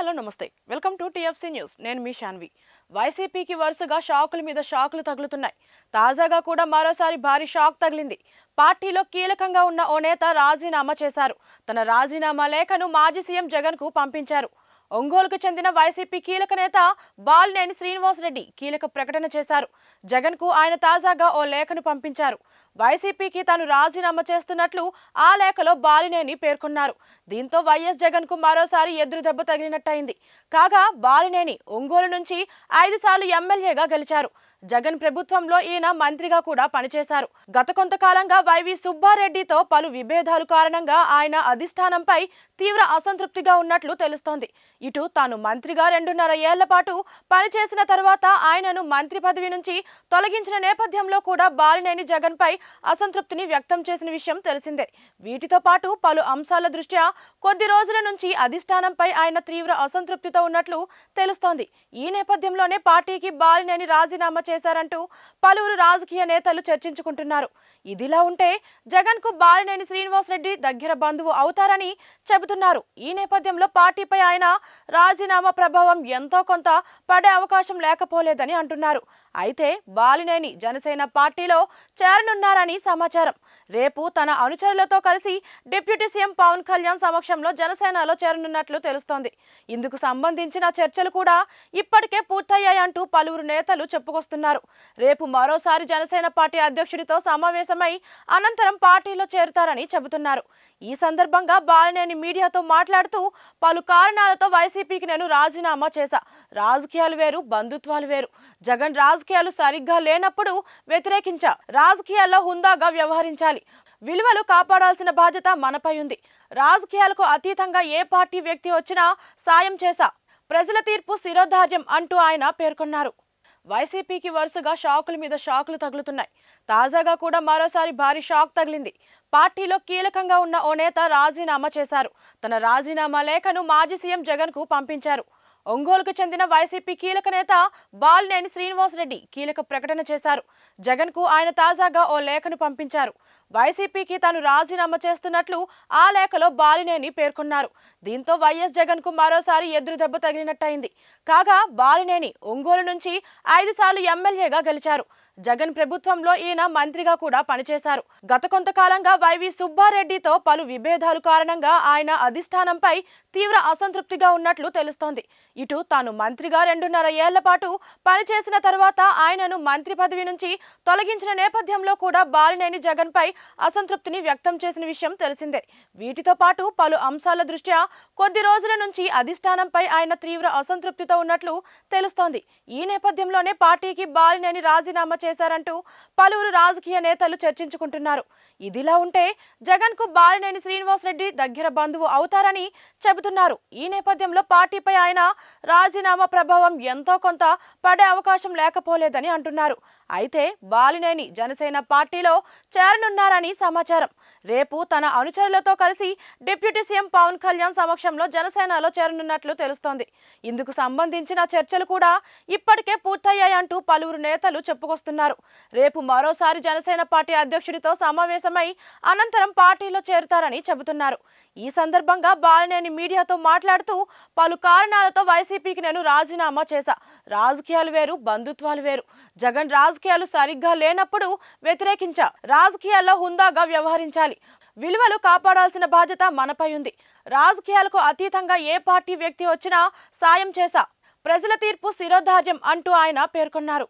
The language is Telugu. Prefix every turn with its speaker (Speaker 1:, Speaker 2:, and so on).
Speaker 1: హలో నమస్తే. Welcome to TFC news. నేను మీ శాన్వి వైసీపీకి వరుసగా షాకుల మీద షాకులు తగులుతున్నాయి. తాజాగా కూడా మరోసారి భారీ షాక్ తగిలింది. పార్టీలో కీలకంగా ఉన్న ఓ నేత రాజీనామా చేశారు. తన రాజీనామా లేఖను మాజీ సీఎం జగన్కు పంపించారు. ఒంగోలుకు చెందిన వైసీపీ కీలక నేత బాలినేని శ్రీనివాసరెడ్డి కీలక ప్రకటన చేశారు. జగన్కు ఆయన తాజాగా ఓ లేఖను పంపించారు. వైసీపీకి తాను రాజీనామా చేస్తున్నట్లు ఆ లేఖలో బాలినేని పేర్కొన్నారు. దీంతో వైఎస్ జగన్కు మరోసారి ఎదురు దెబ్బ తగిలినట్టయింది. కాగా బాలినేని ఒంగోలు నుంచి ఐదు సార్లు ఎమ్మెల్యేగా గెలిచారు. జగన్ ప్రభుత్వంలో ఈయన మంత్రిగా కూడా పనిచేశారు. గత కొంతకాలంగా వైవి సుబ్బారెడ్డితో పలు విభేదాలు కారణంగా ఆయన అధిష్టానంపై తీవ్ర అసంతృప్తిగా ఉన్నట్లు తెలుస్తోంది. ఇటు తాను మంత్రిగా రెండున్నర ఏళ్ళ పాటు పనిచేసిన తర్వాత ఆయనను మంత్రి పదవి నుంచి తొలగించిన నేపథ్యంలో కూడా బాలినేని జగన్ పై అసంతృప్తిని వ్యక్తం చేసిన విషయం తెలిసిందే. వీటితో పాటు పలు అంశాల దృష్ట్యా కొద్ది రోజుల నుంచి అధిష్టానంపై ఆయన తీవ్ర అసంతృప్తితో ఉన్నట్లు తెలుస్తోంది. ఈ నేపథ్యంలోనే పార్టీకి బాలినేని రాజీనామా చేశారంటూ పలువురు రాజకీయ నేతలు చర్చించుకుంటున్నారు. ఇదిలా ఉంటే జగన్కు బాలినేని శ్రీనివాసరెడ్డి దగ్గర బంధువు అవుతారని చెబుతున్నారు. ఈ నేపథ్యంలో పార్టీపై ఆయన రాజీనామా ప్రభావం ఎంతో కొంత పడే అవకాశం లేకపోలేదని అంటున్నారు. అయితే బాలినేని జనసేన పార్టీలో చేరనున్నారని సమాచారం. రేపు తన అనుచరులతో కలిసి డిప్యూటీ సీఎం పవన్ కళ్యాణ్ సమక్షంలో జనసేనలో చేరనున్నట్లు తెలుస్తోంది. ఇందుకు సంబంధించిన చర్చలు కూడా ఇప్పటికే పూర్తయ్యాయంటూ పలువురు నేతలు చెప్పుకొస్తున్నారు. రేపు మరోసారి జనసేన పార్టీ అధ్యక్షుడితో సమావేశమై అనంతరం పార్టీలో చేరుతారని చెబుతున్నారు. ఈ సందర్భంగా బాలినేని మీడియాతో మాట్లాడుతూ పలు కారణాలతో వైసీపీకి నేను రాజీనామా చేశా. రాజకీయాలు వేరు బంధుత్వాలు వేరు. జగన్ రాజకీయాలు సరిగ్గా లేనప్పుడు వ్యతిరేకించా. రాజకీయాల్లో హుందాగా వ్యవహరించాలి. విలువలు కాపాడాల్సిన బాధ్యత మనపై ఉంది. రాజకీయాలకు అతీతంగా ఏ పార్టీ వ్యక్తి వచ్చినా సాయం చేశా. ప్రజల తీర్పు శిరోధార్యం అంటూ ఆయన పేర్కొన్నారు. వైసీపీకి వరుసగా షాకుల మీద షాకులు తగులుతున్నాయి. తాజాగా కూడా మరోసారి భారీ షాక్ తగిలింది. పార్టీలో కీలకంగా ఉన్న ఓ నేత రాజీనామా చేశారు. తన రాజీనామా లేఖను మాజీ సీఎం జగన్కు పంపించారు. ఒంగోలుకు చెందిన వైసీపీ కీలక నేత బాలినేని శ్రీనివాసరెడ్డి కీలక ప్రకటన చేశారు. జగన్కు ఆయన తాజాగా ఓ లేఖను పంపించారు. వైసీపీకి తాను రాజీనామా చేస్తున్నట్లు ఆ లేఖలో బాలినేని పేర్కొన్నారు. దీంతో వైఎస్ జగన్కు మరోసారి ఎదురు దెబ్బ తగిలినట్టయింది. కాగా బాలినేని ఒంగోలు నుంచి ఐదు సార్లు ఎమ్మెల్యేగా గెలిచారు. జగన్ ప్రభుత్వంలో ఈయన మంత్రిగా కూడా పనిచేశారు. గత కొంతకాలంగా వైవి సుబ్బారెడ్డితో పలు విభేదాలు కారణంగా ఆయన అధిష్టానంపై తీవ్ర అసంతృప్తిగా ఉన్నట్లు తెలుస్తోంది. ఇటు తాను మంత్రిగా రెండున్నర ఏళ్ళ పాటు పనిచేసిన తర్వాత ఆయనను మంత్రి పదవి నుంచి తొలగించిన నేపథ్యంలో కూడా బాలినేని జగన్ పై అసంతృప్తిని వ్యక్తం చేసిన విషయం తెలిసిందే. వీటితో పాటు పలు అంశాల దృష్ట్యా కొద్ది రోజుల నుంచి అధిష్టానంపై ఆయన తీవ్ర అసంతృప్తితో ఉన్నట్లు తెలుస్తోంది. ఈ నేపథ్యంలోనే పార్టీకి బాలినేని రాజీనామా చేశారంటూ పలువురు రాజకీయ నేతలు చర్చించుకుంటున్నారు. ఇదిలా ఉంటే జగన్కు బారినేని శ్రీనివాసరెడ్డి దగ్గర బంధువు అవుతారని చెబుతున్నారు. ఈ నేపథ్యంలో పార్టీపై ఆయన రాజీనామా ప్రభావం ఎంతో కొంత పడే అవకాశం లేకపోలేదని అంటున్నారు. అయితే బాలినేని జనసేన పార్టీలో చేరనున్నారని సమాచారం. రేపు తన అనుచరులతో కలిసి డిప్యూటీ సీఎం పవన్ కళ్యాణ్ సమక్షంలో జనసేనలో చేరనున్నట్లు తెలుస్తోంది. ఇందుకు సంబంధించిన చర్చలు కూడా ఇప్పటికే పూర్తయ్యాయంటూ పలువురు నేతలు చెప్పుకొస్తున్నారు. రేపు మరోసారి జనసేన పార్టీ అధ్యక్షుడితో సమావేశమై అనంతరం పార్టీలో చేరుతారని చెబుతున్నారు. ఈ సందర్భంగా బాలినేని మీడియాతో మాట్లాడుతూ పలు కారణాలతో వైసీపీకి నేను రాజీనామా చేశా. రాజకీయాలు వేరు బంధుత్వాలు వేరు. జగన్ రాజ్ రాజకీయాలు సరిగ్గా లేనప్పుడు వ్యతిరేకించా రాజకీయాల్లో హుందాగా వ్యవహరించాలి. విలువలు కాపాడాల్సిన బాధ్యత మనపై ఉంది. రాజకీయాలకు అతీతంగా ఏ పార్టీ వ్యక్తి వచ్చినా సాయం చేశా. ప్రజల తీర్పు శిరోధార్యం అంటూ ఆయన పేర్కొన్నారు.